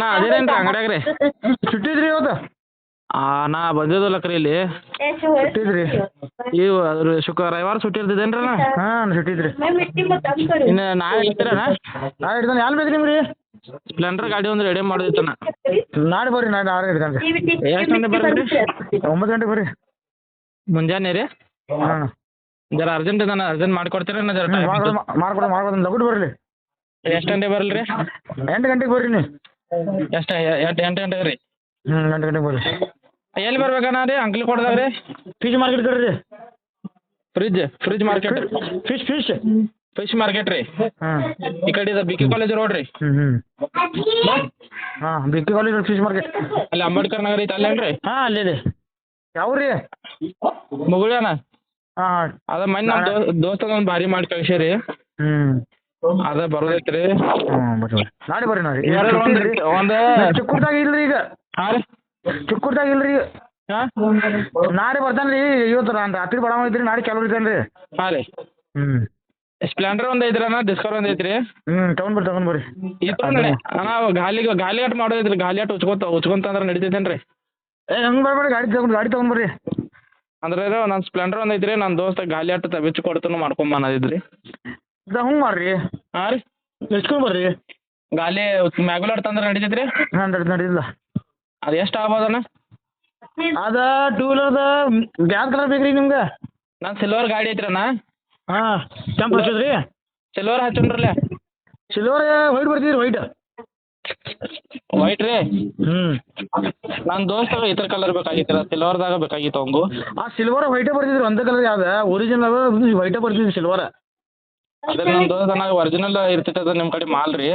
ನಾ ಅದೇನೇನ್ರಿ ಅಂಗಡ್ಯಾಗ ರೀ ಸುಟ್ಟಿದ್ರಿ ಇವತ್ತು? ಆ ನಾ ಬಂದಿದ್ದಲ್ಲಕ್ರಿ ಇಲ್ಲಿ. ಸುಟ್ಟಿದ್ರಿ? ಇವು ಶುಕ್ರ ರವಿವಾರ ಸುಟ್ಟಿ ಇರ್ತಿದ್ದೇನ್ರಿ ನಾ? ಹಾ ಸುಟ್ಟಿದ್ರಿ. ಇನ್ನ ನಾಳೆ ಇರ್ತೀರಣ್ಣ ನಾ ಹಿಡ್ದಾನೆ ಯಾರು ಬೇಕು ನಿಮ್ಗೆ? ರೀ ಸ್ಪ್ಲೆಂಡರ್ ಗಾಡಿ ಒಂದು ರೆಡಿ ಮಾಡಿದ್ದಣ್ಣ ನಾಳೆ ಬರ್ರಿ ನಾಳೆ ನಾಳೆ ಹಿಡ್ದಾನೆ ಎಷ್ಟು ಗಂಟೆ ಬರ್ರಿ? ಒಂಬತ್ತು ಗಂಟೆ ಬರ್ರಿ. ಮುಂಜಾನೆ ರೀ? ಹಾಂ. ಜರ ಅರ್ಜೆಂಟ್ ಇದಾನ ಅರ್ಜೆಂಟ್ ಮಾಡ್ಕೊಡ್ತೀರ ಜರ ಮಾಡ್ಕೊಡ. ಮಾಡ್ಕೊಡ ಮಾಡ್ಕೊಡ ಲಗುಡ್ ಬರ್ರಿ. ಎಷ್ಟು ಗಂಟೆ ಬರಲ್ರಿ? ರೀ ಎಂಟು ಗಂಟೆಗೆ ಬರ್ರಿ ನೀವು. ಎಷ್ಟು ಎಂಟು ಎಂಟು ಗಂಟೆಗೆ ರೀ ಹ್ಞೂ ಎಂಟು ಗಂಟೆಗೆ ಬರ್ರಿ. ಎಲ್ಲಿ ಬರ್ಬೇಕಣ್ಣ ರೀ ಅಂಕಲ್ ಕೊಡ್ದಾಗ ರೀ ಫಿಶ್ ಮಾರ್ಕೆಟ್ ಕಡೆ ರೀ. Fridge fridge market fish fish fish market ರೀ? ಹಾಂ. ಈ ಕಡೆ ಇದು ಬಿ ಕೆ ಕಾಲೇಜ್ ರೋಡ್ ರೀ? ಹ್ಞೂ ಹ್ಞೂ ಹಾಂ B K college fish market ಅಲ್ಲಿ ಅಂಬೇಡ್ಕರ್ ನಗರ ಐತೆ ಅಲ್ಲೇನ್ರಿ? ಹಾಂ ಅಲ್ಲಿದೆ ಯಾವ ರೀ? ಮುಗುಳ್ಯಾನ? ಹಾಂ. ಅದ ಮೊನ್ನೆ ನಮ್ಮ ದೋ ದೋಸ್ತದ ಒಂದು ಭಾರಿ ಮಾಡಿ ಕಳ್ಸೀರಿ. ಹ್ಞೂ ಅದ ಬರೋದೈತ್ರಿ. ಹ್ಞೂ ಬರ್ರಿ ಬರ್ರಿ ನಾಳೆ ಬರ್ರಿ ನಾಳೆ. ಒಂದ್ ಒಂದು ಒಂದು ಚಿಕ್ಕೂರ್ದಾಗ ಇಲ್ರಿ ಈಗ. ಹಾಂ ರೀ. ಚಿಕ್ಕೂರ್ದಾಗ ಇಲ್ರಿ ಈಗ. ಹಾಂ? ನಾಳೆ ಬರ್ತಾನೆ ರೀ ಇವತ್ತು ನಾನು ರಾತ್ರಿ ಬಡವ ಇದ್ರಿ ನಾಳೆ ಕೆಲವು ಇರ್ತಾನೆ ರೀ ಹಾಂ ರೀ. ಹ್ಞೂ ಸ್ಪ್ಲೆಂಡರ್ ಒಂದ್ ಐತ್ರಿ ಅಣ್ಣ ಡಿಸ್ಕವರ್ ಒಂದ್ ಐತ್ರಿ. ಹ್ಞೂ ತಗೊಂಡ್ ಬರ್ರಿ ತಗೊಂಡ್ ಬರ್ರಿ. ಇತ್ತು ಅಣ್ಣ ಗಾಲಿ ಗಾಲಿ ಆಟ ಮಾಡೋದೈತ್ರಿ ಗಾಲಿ ಆಟ ಉಚ್ಕೊಂತ ಉಚ್ಕೊಂತ ಅಂದ್ರೆ ನಡಿತೈತೇನ್ರಿ? ಏ ಹಂಗೆ ಬರ್ಬೇಡಿ ಗಾಡಿ ತಗೊಂಡ್ ಗಾಡಿ ತಗೊಂಡ್ ಬರ್ರಿ. ಅಂದ್ರೆ ನನ್ ನನ್ನ ಸ್ಪ್ಲೆಂಡರ್ ಒಂದು ಐತ್ರಿ ನನ್ನ ದೋಸ್ತ ಗಾಲಿ ಆಟ ಬಿಚ್ಚು ಕೊಡ್ತಾನು ಮಾಡ್ಕೊಂಬನ್ನದಿದ್ರಿ ಇದು ಹ್ಞೂ ಮಾಡ್ರಿ ಹಾಂ ರೀ. ಎತ್ಕೊಂಡ್ ಬರ್ರಿ. ಗಾಲಿ ಮ್ಯಾಗ್ಯುಲರ್ ತಂದ್ರೆ ನಡಿತೈತ್ರಿ? ಹಾಂ ನಡಿ ನಡಿಲ್ಲ ಅದು ಎಷ್ಟು ಆಗ್ಬೋದಣ್ಣ ಅದು ಟೂ ವೀಲರ್ದ ಯಾವ ಕಲರ್ ಬೇಕು ರೀ ನಿಮ್ಗೆ? ನಾನು ಸಿಲ್ವರ್ ಗಾಡಿ ಐತ್ರಣ್ಣ ಹಾಂ ಕೆಂಪು ಹಚ್ಚೋದು ರೀ ಸಿಲ್ವರ್ ಹಚ್ಚೋಣ್ರಲ್ಲ ಸಿಲ್ವರ್ ವೈಟ್ ಬರ್ತೀರಿ ವೈಟ್ ವೈಟ್ ರೀ? ಹ್ಞೂ ನನ್ನ ದೋಸ್ತಾಗ ಇತರ ಕಲರ್ ಬೇಕಾಗಿತ್ತು ಸಿಲ್ವರ್ದಾಗ ಬೇಕಾಗಿತ್ತು ಅವಂಗು. ಆ ಸಿಲ್ವರ್ ವೈಟೇ ಬರ್ತಿದ್ರಿ ಒಂದೇ ಕಲರ್ ಯಾವ್ದು ಒರಿಜಿನಲ್ ವೈಟೇ ಬರ್ತಿದ್ರಿ ಸಿಲ್ವರ್ ಅದ್ರ ನನ್ನ ದೋಸ್ತ ಒರಿಜಿನಲ್ ಇರ್ತೈತೆ ನಿಮ್ಮ ಕಡೆ ಮಾಲ್ ರೀ.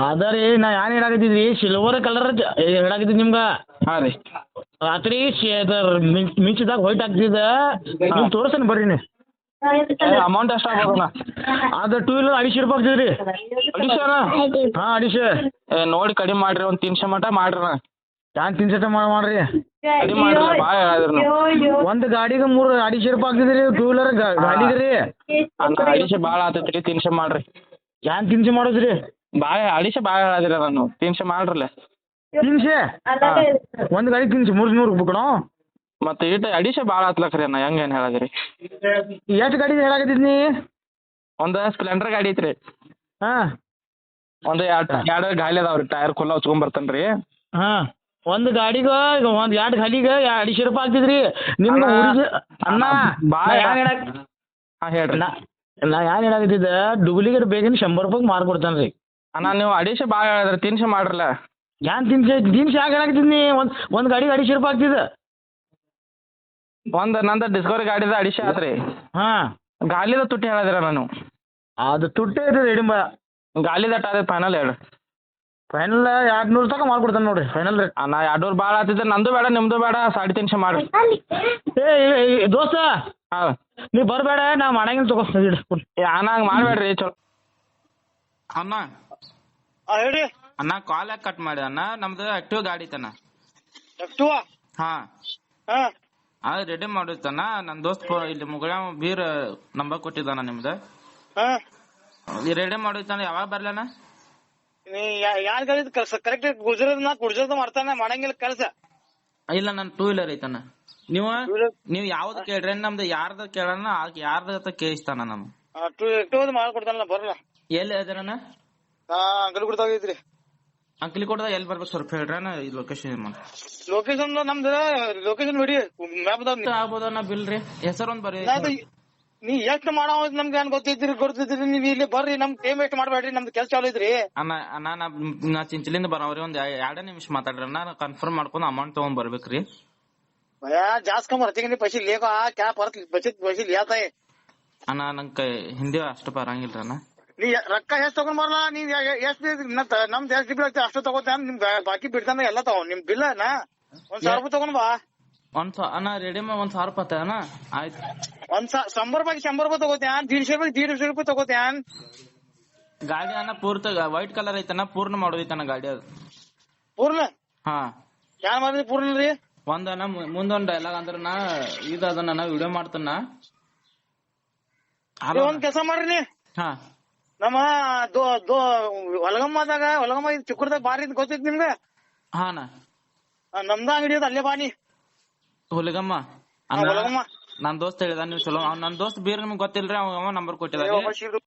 ಅದ ರೀ ನಾ ಏನು ಹೇಳಾಕತ್ತಿದ್ರಿ ಸಿಲ್ವರ್ ಕಲರ್ ಹೇಳಾಕತ್ತಿದ್ ನಿಮ್ಗೆ? ಹಾಂ ರೀ. ರಾತ್ರಿ ಮಿಂಚಿದಾಗ ವೈಟ್ ಆಗ್ತಿದ ನೀವು ತೋರಿಸ್ತೇನೆ ಬರ್ರಿ ನೀವು. ಅಮೌಂಟ್ ಎಷ್ಟು ಆಗ್ಬೋದಣ್ಣ ಅದು ಟೂ ವೀಲರ್ ಅಡಿಶೆ ರೂಪಾಯಿ ಆಗ್ತದೆ ರೀ ಅಡಿಶೆ ಅಣ್ಣ? ಹಾಂ ಅಡಿಶೆ. ನೋಡಿ ಕಡಿಮೆ ಮಾಡ್ರಿ ಒಂದು ತಿನ್ಶೆ ಮಟ ಮಾಡ್ರಿ ಅಣ್ಣ. ಯಾನ್ ತಿನ್ಸಟ ಮಾಡಿ ಮಾಡ್ರಿ. ಕಡಿಮೆ ಮಾಡ್ರಿ ಭಾಳ ಹೇಳಿದ್ರಿ ನೀವು. ಒಂದು ಗಾಡಿಗೆ ಮೂರು ಅಡಿಶೆ ರೂಪಾಯಿ ಆಗ್ತದೆ ರೀ ಟೂ ವೀಲರ್ ಗಾಡಿಗೆ ರೀ ಅಣ್ಣ ಅಡಿಶೆ ಭಾಳ ಆತೈತೆ ರೀ ತಿನ್ಶೆ ಮಾಡ್ರಿ. ಯಾನ್ ತಿನ್ಸೆ ಮಾಡೋದು ರೀ ಭಾಳ ಅಡಿಶೆ ಭಾಳ ಹೇಳಿದ್ರಿ ನಾನು ತಿನ್ಶೆ ಮಾಡ್ರಲ್ಲ. ತಿನ್ಸೆ? ಒಂದು ಗಾಡಿ ತಿನ್ಸಿ ಮೂರು ನೂರು ರೂಪಾಯಿ ಕೊಡೋ ಮತ್ತೆ ಇಟ್ಟು ಅಡಿಶೆ ಭಾಳ ಆತ್ಲಕ್ರಿ ಅಣ್ಣ ಹೆಂಗೆ ಏನು ಹೇಳದ್ರಿ. ಎಷ್ಟು ಗಾಡಿ ಹೇಳಾಕತ್ತಿದ್ನಿ ಒಂದು ಸ್ಪ್ಲೆಂಡರ್ ಗಾಡಿ ಐತ್ರಿ. ಹಾಂ. ಒಂದು ಎರಡು ಎರಡು ಗಾಲಿ ಅದಾವ ರೀ ಟೈರ್ ಕೊಲ್ಲಾ ಹಚ್ಕೊಂಡ್ ಬರ್ತಾನೆ ರೀ ಹಾಂ. ಒಂದು ಗಾಡಿಗೆ ಈಗ ಒಂದು ಎರಡು ಗಾಲಿಗೆ ಅಡಿಶೆ ರೂಪಾಯಿ ಆಗ್ತಿದ್ರಿ. ನಿಮ್ಗೆ ಅಣ್ಣ, ಭಾಳ ನಾ ಹಾಂ ಹೇಳ್ರಿ. ನಾ ನಾ ಏನು ಹೇಳಾಕತ್ತಿದ್ದೆ? ಡೂಪ್ಲಿಕೇಟ್ ಬೇಕಂದ್ರೆ ಶಂಬರ್ ರೂಪಾಯಿಗೆ ಮಾರ್ಕೊಡ್ತಾನೆ ರೀ ಅಣ್ಣ ನೀವು ಅಡಿಶೆ ಭಾಳ ಹೇಳಿದ್ರಿ ತಿನ್ಶೆ ಮಾಡ್ರಲ್ಲ. ಯಾನ್ ತಿನ್ಸೆ ತಿನ್ಸಿ ಯಾಕೆ ಹೇಳಾಕತ್ತಿದ್ನಿ ಒಂದು ಒಂದು ಗಾಡಿಗೆ ಅಡಿಶೆ ರೂಪಾಯಿ ಆಗ್ತಿದೆ ಒಂದು ನಂದು ಡಿಸ್ಕವರಿ ಗಾಡಿದ ಅಡಿಶೆ ಆತ್ರಿ. ಹಾಂ. ಗಾಲಿದ ತುಟ್ಟಿ ಹೇಳಿದ್ರ ನಾನು ಅದು ತುಟ್ಟಿ ಐತೆ ಹಿಡಿಂಬ ಡಿಂಬ ಗಾಲಿದ ಅಟ್ಟ ಫೈನಲ್ ಹೇಳಿ. ಫೈನಲ್ ಎರಡು ನೂರು ತನಕ ಮಾಡ್ಕೊಡ್ತಾನೆ ನೋಡ್ರಿ ಫೈನಲ್ ರೇಟ್ ಅಣ್ಣ ನೂರು ಭಾಳ ಆತಿದ್ರೆ ನಂದು ಬೇಡ ನಿಮ್ಮದು ಬೇಡ ಸಾಡಿ ತಿನ್ಶೆ ಮಾಡ್ರಿ. ಏ ದೋಸ್ತ ಹಾಂ ನೀ ಬರಬೇಡ ನಾ ಮಾಡಂಗಿಲ್ಲ ತಗೋ ಇಡು. ಏ ಅಣ್ಣ ಹಂಗೆ ಮಾಡಬೇಡ್ರಿ ಚಲೋ. ಅಣ್ಣ. ಹೇಳಿ. ಅಣ್ಣ ಕಾಲ್ ಯಾಕೆ ಕಟ್ ಮಾಡಿ ಅಣ್ಣ ನಮ್ದು ಆಕ್ಟಿವ್ ಗಾಡಿ ಐತಣ್ಣ. ಆಕ್ಟಿವ್ ಹಾಂ. ಹಾ. ಅದು ರೆಡಿ ಮಾಡಿರ್ತಾನ ನನ್ನ ದೋಸ್ತ್ ಇಲ್ಲಿ ಮುಗಳ ಬೀರ್ ನಂಬರ್ ಕೊಟ್ಟಿದ್ದಾನ ನಿಮ್ದು. ಹಾ. ರೆಡಿ ಮಾಡಿರ್ತಾನ ಯಾವಾಗ ಬರ್ಲಣ್ಣ ನೀ ಯಾರ್ ಗಾಡಿ ಕಳ್ಸ ಕರೆಕ್ಟ್ ಗುಜರಾತ್ ನಾ ಗುಜರಾತ್ ಮಾಡ್ತಾನೆ ಮಾಡಂಗಿಲ್ಲ ಕೆಲ್ಸ. ಇಲ್ಲ ನನ್ ಟೂ ವೀಲರ್ ಐತನ ನೀವು? ನೀವು ಯಾವ್ದು ಕೇಳ್ರಿ ನಮ್ದು ಯಾರ್ದು ಕೇಳಣ ಯಾರ್ದ ಅಂತ ಕೇಳಿಸ್ತಾನ ನಾನು ಟೂ ಟೂ ಮಾಡ್ಕೊಡ್ತಾನಲ್ಲ ಬರಲ್ಲ. ಎಲ್ಲಿ ಇದ್ದೀರಣ್ಣ ನಾ ಕೊಡ್ತಾ ಕೊಡ್ತಾಗಿದ್ರಿ ಅಂಕ್ಲಿ ಕೊಡ್ದ ಎಲ್ಲಿ ಬರ್ಬೇಕು ಸ್ವಲ್ಪ ಹೇಳ್ರಣ ಈ ಲೊಕೇಶನ್ ಲೊಕೇಶನ್ ನಮ್ದು ಲೊಕೇಶನ್ ಬಿಡಿ ಮ್ಯಾಪ್ ಆಗ್ಬೋದ ಬಿಲ್ರಿ. ಹೆಸರೊಂದ್ ರೀ ಹೆಸರು ಒಂದು ಬರೀ ನೀವ್ ಎಷ್ಟ್ ಮಾಡೋ ನಮ್ಗೆ ಏನ್ ಗೊತ್ತಿದ್ರಿ ಗೊತ್ತಿದ್ರಿ ನೀವ್ ಇಲ್ಲಿ ಬರ್ರಿ ನಮ್ ಟೈಮ್ ವೇಸ್ಟ್ ಮಾಡ್ಬೇಡ್ರಿ ನಮ್ದು ಕೆಲಸ ಚಾಲು ಇದ್ರಿ. ನಾ ಚಿಂಚಲಿಂದ ಬರೋರಿ ಒಂದ್ ಎರಡೇ ನಿಮಿಷ ಮಾತಾಡ್ರಿ ನಾನು ಕನ್ಫರ್ಮ್ ಮಾಡ್ಕೊಂಡು ಅಮೌಂಟ್ ತಗೊಂಡ್ ಬರ್ಬೇಕ್ರಿ. ಭಯ ಜಾಸ್ತಿ ಬರ್ತೀನಿ ಪೈಸಿ ಲೇಕೋ ಕ್ಯಾ ಪರತ್ ಬಚತ್ ಪೈಸಿ ಲೇತಾಯ್ ಅಣ್ಣ ನಂಗೆ ಹಿಂದಿ ಅಷ್ಟು ಬರಂಗಿಲ್ಲ ನೀ ರೊಕ್ಕ ಎಷ್ಟ್ ತಗೊಂಡ್ ಬರಲ್ಲ ನೀವ್ ಎಷ್ಟ್ ನಮ್ದು ಎಷ್ಟ್ ಬಿಲ್ ಅಷ್ಟು ತಗೋತಾನ ನಿಮ್ ಬಾಕಿ ಬಿಡ್ತಾನ ಎಲ್ಲ ತಗೊಂಡ್ ನಿಮ್ ಬಿಲ್ ಅಣ್ಣ ಒಂದ್ ಸಾವಿರ ರೂಪಾಯಿ ತಗೊಂಡ್ ಬಾ. ಒಂದ್ ಅಣ್ಣ ರೆಡಿ ಮಾಡಿ ಒಂದ್ ಸಾವಿರ ರೂಪಾಯಿ ಅಣ್ಣ? ಆಯ್ತು. ಒಂದ್ ಶಂಬರ್ ರೂಪಾಯಿ ಶಂಬರ್ ರೂಪಾಯಿ ತಗೋತ್ಯಾನ್ ದೀಡ್ಶೆ ರೂಪಾಯಿ ದೀಡ್ಶೆ ರೂಪಾಯಿ ತಗೋತ್ಯಾನ್ ಗಾಡಿ ಅಣ್ಣ ಪೂರ್ತ ವೈಟ್ ಕಲರ್ ಐತನ ಪೂರ್ಣ ಮಾಡೋದೈತನ ಗಾಡಿ ಅದು. ಪೂರ್ಣ? ಹಾ. ಯಾರ್ ಮಾಡಿದ್ರಿ ಪೂರ್ಣ ರೀ? ಒಂದನ ಮುಂದೊಂದ್ ಡೈಲಾಗ್ ಅಂದ್ರ ನಾ ಇದ ಅದನ್ನ ನಾ ವಿಡಿಯೋ ಮಾಡ್ತಾನ ಒಂದ್ ಕೆಲಸ ಮಾಡ್ರಿ ಹಾ. ನಮ್ಮ ದೋ ದೋ ಹೊಲಗಮ್ಮದಾಗ ಹೊಲಗಮ್ಮ ಚಿಕ್ಕದಾಗ ಬಾರಿ ಗೊತ್ತೈತಿ ನಿಮ್ಗೆ? ಹಾ ನಾ ನಮ್ದ ಅಂಗಡಿ ಅದ ಅಲ್ಲೇ ಬಾನಿ ಹುಲಿಗಮ್ಮ ನನ್ ದೋಸ್ತ್ ಹೇಳಿದ ನೀವು ಚಲೋ ನನ್ ದೋಸ್ತ್ ಬೀರ್ ನಿಮ್ಗ್ ಗೊತ್ತಿಲ್ರಿ ಅವ ನಂಬರ್ ಕೊಟ್ಟಿದಾಗ. ಅಯ್ಯೋ,